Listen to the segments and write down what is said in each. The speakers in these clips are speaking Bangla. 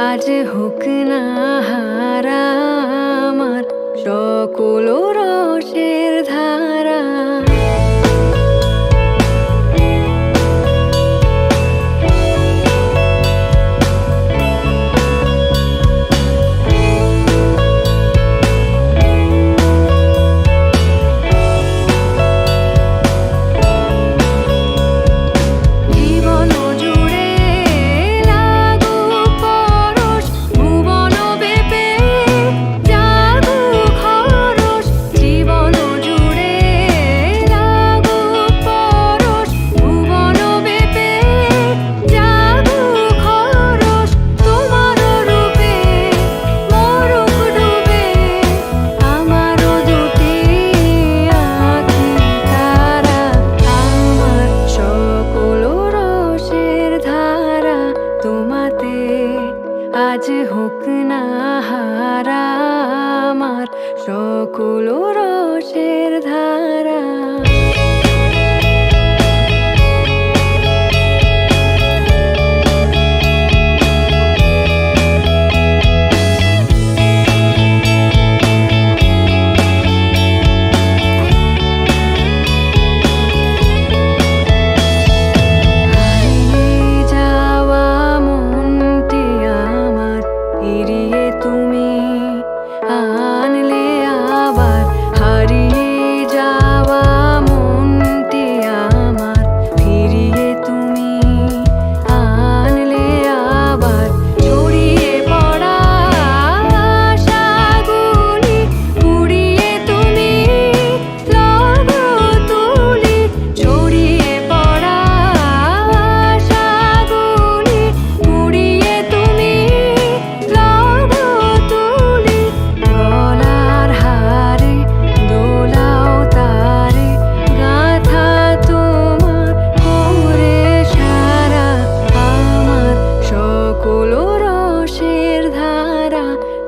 আজ হোক না হারা আমার সকল রসের না হারা আমার সকল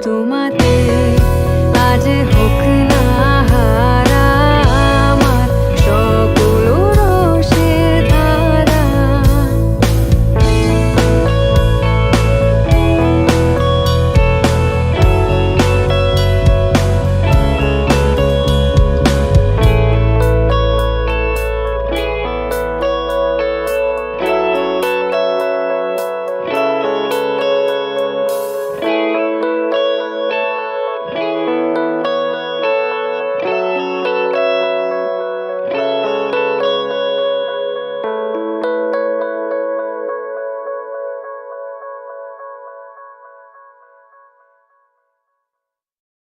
তোমার